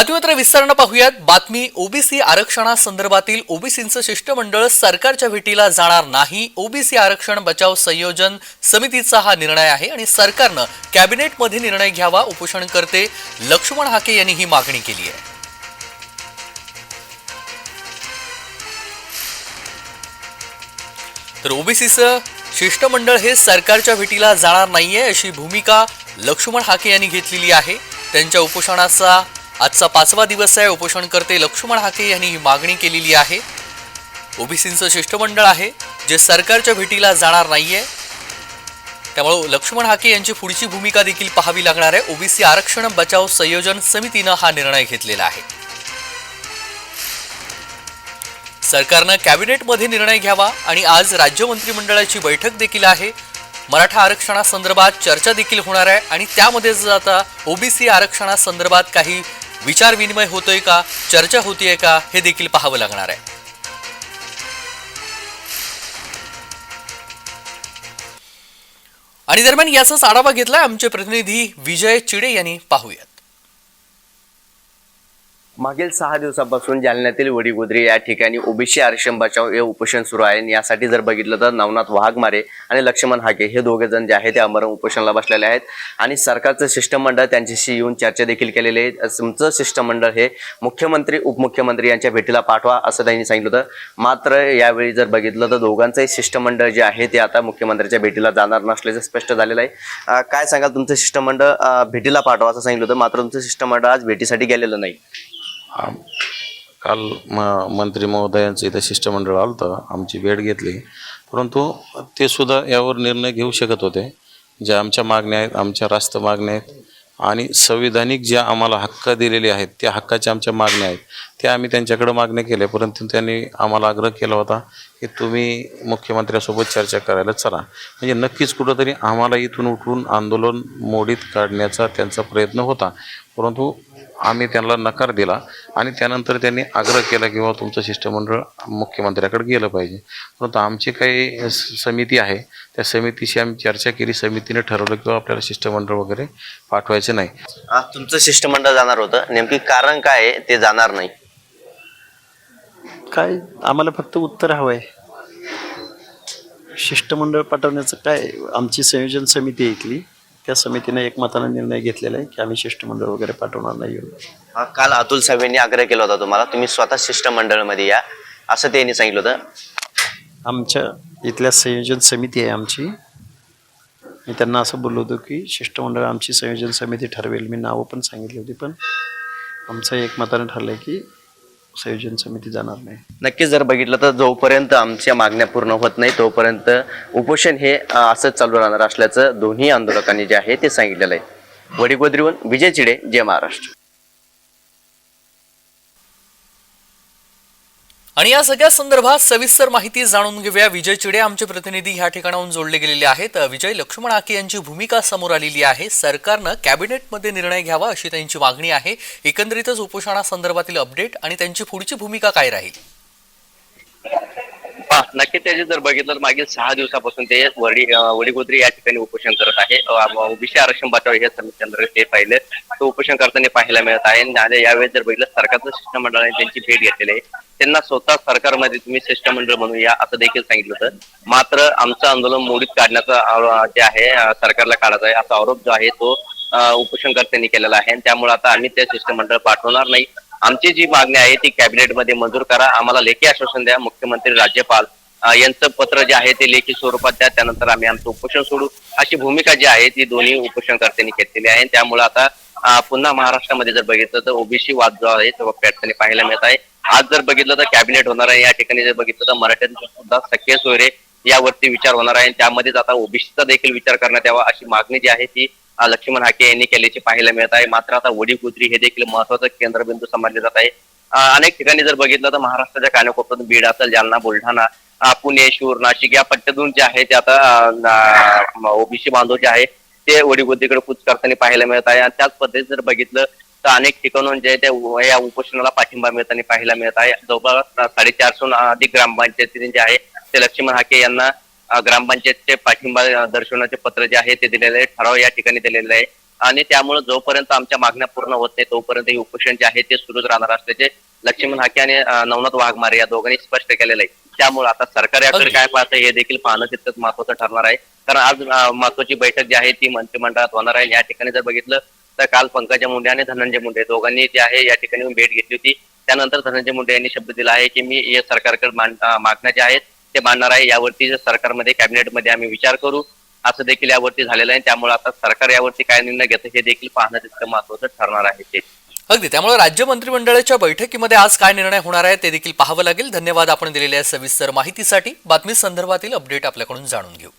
बातमीपत्र विस्तारणं पाहूयात. बातमी ओबीसी आरक्षणासंदर्भातील ओबीसींचं शिष्टमंडळ सरकारच्या भेटीला जाणार नाही. ओबीसी आरक्षण बचाव संयोजन समितीचा हा निर्णय आहे आणि सरकारनं कॅबिनेटमध्ये निर्णय घ्यावा उपोषणकर्ते लक्ष्मण हाके यांनी ही मागणी केली आहे. तर ओबीसीचं शिष्टमंडळ हे सरकारच्या भेटीला जाणार नाहीये अशी भूमिका लक्ष्मण हाके यांनी घेतलेली आहे. त्यांच्या उपोषणाचा आजचा पाचवा दिवस आहे. उपोषणकर्ते लक्ष्मण हाके यांनी ही मागणी केलेली आहे. ओबीसींचं शिष्टमंडळ आहे जे सरकारच्या भेटीला जाणार नाहीये. त्यामुळे लक्ष्मण हाके यांची पुढची भूमिका देखील पाहावी लागणार आहे. ओबीसी आरक्षण बचाव संयोजन समितीनं हा निर्णय घेतलेला आहे. सरकारनं कॅबिनेटमध्ये निर्णय घ्यावा आणि आज राज्य मंत्रिमंडळाची बैठक देखील आहे. मराठा आरक्षणासंदर्भात चर्चा देखील होणार आहे आणि त्यामध्ये जर आता ओबीसी आरक्षणासंदर्भात काही विचार विनिमय होतोय का? चर्चा होतीये का? हे देखील पाहावं लागणार आहे. आणि दरम्यान याचाच आढावा घेतलाय आमचे प्रतिनिधी विजय चिडे यांनी. पाहूयात. मागील सहा दिवसापासून जालन्यातील वडीगोद्री या ठिकाणी ओबीसी आरक्षण बचाव हे उपोषण सुरू आहे. आणि यासाठी जर बघितलं तर नवनाथ वाघमारे आणि लक्ष्मण हाके हे दोघे जण जे आहेत ते अमरण उपोषणाला बसलेले आहेत. आणि सरकारचं शिष्टमंडळ त्यांच्याशी येऊन चर्चा देखील केलेली आहे. तुमचं शिष्टमंडळ हे मुख्यमंत्री उपमुख्यमंत्री यांच्या भेटीला पाठवा असं त्यांनी सांगितलं होतं. मात्र यावेळी जर बघितलं तर दोघांचंही शिष्टमंडळ जे आहे ते आता मुख्यमंत्र्यांच्या भेटीला जाणार नसल्याचं स्पष्ट झालेलं आहे. काय सांगाल? तुमचं शिष्टमंडळ भेटीला पाठवा असं सांगितलं होतं. मात्र तुमचं शिष्टमंडळ आज भेटीसाठी गेलेलं नाही. आम- काल म मंत्री महोदयांचं इथं शिष्टमंडळ आलं होतं आमची भेट घेतली. परंतु ते सुद्धा यावर निर्णय घेऊ शकत होते. ज्या आमच्या मागण्या आहेत आमच्या रास्त मागण्या आहेत आणि संविधानिक ज्या आम्हाला हक्क दिलेले आहेत त्या हक्काच्या आमच्या मागण्या आहेत त्या आम्ही त्यांच्याकडे मागण्या केल्या. परंतु त्यांनी आम्हाला आग्रह केला होता की तुम्ही मुख्यमंत्र्यासोबत चर्चा करायला चला. म्हणजे नक्कीच कुठंतरी आम्हाला इथून उठून आंदोलन मोडीत काढण्याचा त्यांचा प्रयत्न होता. परंतु आम्ही त्यांना नकार दिला आणि त्यानंतर त्यांनी आग्रह केला की बाबा तुमचं शिष्टमंडळ मुख्यमंत्र्याकडे गेलं पाहिजे. परंतु आमची काही समिती आहे त्या समितीशी आम्ही चर्चा केली समितीने ठरवलं की बाबा आपल्याला शिष्टमंडळ वगैरे पाठवायचं नाही. आ, तुमचं शिष्टमंडळ जाणार होतं. नेमकी कारण काय आहे ते जाणार नाही. काय आम्हाला फक्त उत्तर हवं आहे शिष्टमंडळ पाठवण्याचं काय आमची संयोजन समिती आहे इथली. त्या समितीने एकमतानं निर्णय घेतलेला आहे की आम्ही शिष्टमंडळ वगैरे पाठवणार नाही आ, काल अतुल साहेब यांनी आग्रह केला होता तुम्हाला तुम्ही स्वतः शिष्टमंडळमध्ये या असं त्यांनी सांगितलं होतं. आमच्या इथल्या संयोजन समिती आहे आमची. मी त्यांना असं बोललो होतो की शिष्टमंडळ आमची संयोजन समिती ठरवेल. मी नावं पण सांगितली होती पण आमचं एकमतानं ठरलं की संयोजन समिती जाणार नाही. नक्कीच जर बघितलं तर जोपर्यंत आमच्या मागण्या पूर्ण होत नाही तोपर्यंत उपोषण हे असंच चालू राहणार असल्याचं दोन्ही आंदोलकांनी जे आहे ते सांगितलेलं आहे. वडीगोद्रीहून विजय चिडे जय महाराष्ट्र. आणि या सगळ्या संदर्भात सविस्तर माहिती जाणून घेऊया. विजय चिडे आमचे प्रतिनिधी ह्या ठिकाणाहून जोडले गेलेले आहेत. विजय लक्ष्मण आके यांची भूमिका समोर आलेली आहे. सरकारनं कॅबिनेटमध्ये निर्णय घ्यावा अशी त्यांची मागणी आहे. एकंदरीतच उपोषणासंदर्भातील अपडेट आणि त्यांची पुढची भूमिका काय राहील? नक्की त्याचे जर बघितलं तर मागील सहा दिवसापासून ते वडी अं, वडीगोद्री या ठिकाणी उपोषण करत आहे. ओबीसी आरक्षण बचाव हे समिती ते पाहिले. तो उपोषण करताना पाहायला मिळत आहे. आणि यावेळेस जर बघितलं सरकारचं शिष्टमंडळाने त्यांची भेट घेतलेली आहे. त्यांना स्वतः सरकारमध्ये तुम्ही शिष्टमंडळ म्हणून या असं देखील सांगितलं होतं. मात्र आमचं आंदोलन मोडीत काढण्याचा जे आहे सरकारला काढायचा आहे असा आरोप जो आहे तो उपोषणकर्त्यांनी केलेला आहे. आणि त्यामुळे आता आम्ही ते शिष्टमंडळ पाठवणार नाही. आमची जी मागणी आहे ती कॅबिनेटमध्ये मंजूर करा. आम्हाला लेखी आश्वासन द्या. मुख्यमंत्री राज्यपाल यांचं पत्र जे आहे ते लेखी स्वरूपात द्या त्यानंतर आम्ही आमचं उपोषण सोडू. अशी भूमिका जी आहे ती दोन्ही उपोषणकर्त्यांनी घेतलेली आहे. त्यामुळे आता पुन्हा महाराष्ट्रामध्ये जर बघितलं तर ओबीसी वाद जो आहे तो पेटताना पाहायला मिळत आहे. आज जर बघितलं तर कॅबिनेट होणार आहे. या ठिकाणी जर बघितलं तर मराठ्यांचे सुद्धा सख्य सोयरे यावरती विचार होणार आहे. त्यामध्येच आता ओबीसीचा देखील विचार करण्यात यावा अशी मागणी जी आहे ती लक्ष्मण हाके यांनी केल्याची पाहायला मिळत आहे. मात्र आता वडीगुजरी हे देखील महत्वाचं केंद्रबिंदू समजले जात आहे. अनेक ठिकाणी जर बघितलं तर महाराष्ट्राच्या कानाकोपऱ्यातून बीड असेल जालना बुलढाणा पुणे शूर नाशिक या पट्ट्यातून जे आहे ते आता ओबीसी बांधव जे आहे ते वडीगोदीकडे कूच करताना पाहायला मिळत आहे. आणि त्याच पद्धतीने जर बघितलं तर अनेक ठिकाणून जे आहे ते या उपोषणाला पाठिंबा मिळताना पाहायला मिळत आहे. जवळपास साडेचारशे अधिक ग्रामपंचायती जे आहे ते लक्ष्मण हाके यांना ग्रामपंचायतचे पाठिंबा दर्शवण्याचे पत्र जे आहे ते दिलेले आहे. ठराव या ठिकाणी दिलेले आहे. आणि त्यामुळे जोपर्यंत आमच्या मागण्या पूर्ण होत नाही तोपर्यंत हे उपोषण जे आहे ते सुरूच राहणार असल्याचे लक्ष्मण हाके आणि नवनाथ वाघमारे या दोघांनी स्पष्ट केलेलं आहे. त्यामुळे आता सरकार याकडे. काय पाहतं हे देखील पाहणं तितकंच महत्वाचं ठरणार आहे. कारण आज महत्वाची बैठक जी आहे ती मंत्रिमंडळात होणार आहे. या ठिकाणी जर बघितलं तर काल पंकजा मुंडे आणि धनंजय मुंडे दोघांनी जे आहे या ठिकाणी भेट घेतली होती. त्यानंतर धनंजय मुंडे यांनी शब्द दिला आहे की मी या सरकारकडे मागण्या ज्या आहेत ते मांडणार आहे. यावरती जर सरकारमध्ये कॅबिनेटमध्ये आम्ही विचार करू असं देखील यावरती झालेलं आहे. त्यामुळे आता सरकार यावरती काय निर्णय घेतं हे देखील पाहणं तितकं महत्वाचं ठरणार आहे ते. अगदी. त्यामुळे राज्य मंत्रिमंडळाच्या बैठकीमध्ये आज काय निर्णय होणार आहे ते देखील पाहावं लागेल. धन्यवाद आपण दिलेल्या सविस्तर माहितीसाठी. बातमी संदर्भातील अपडेट आपल्याकडून जाणून घेऊ.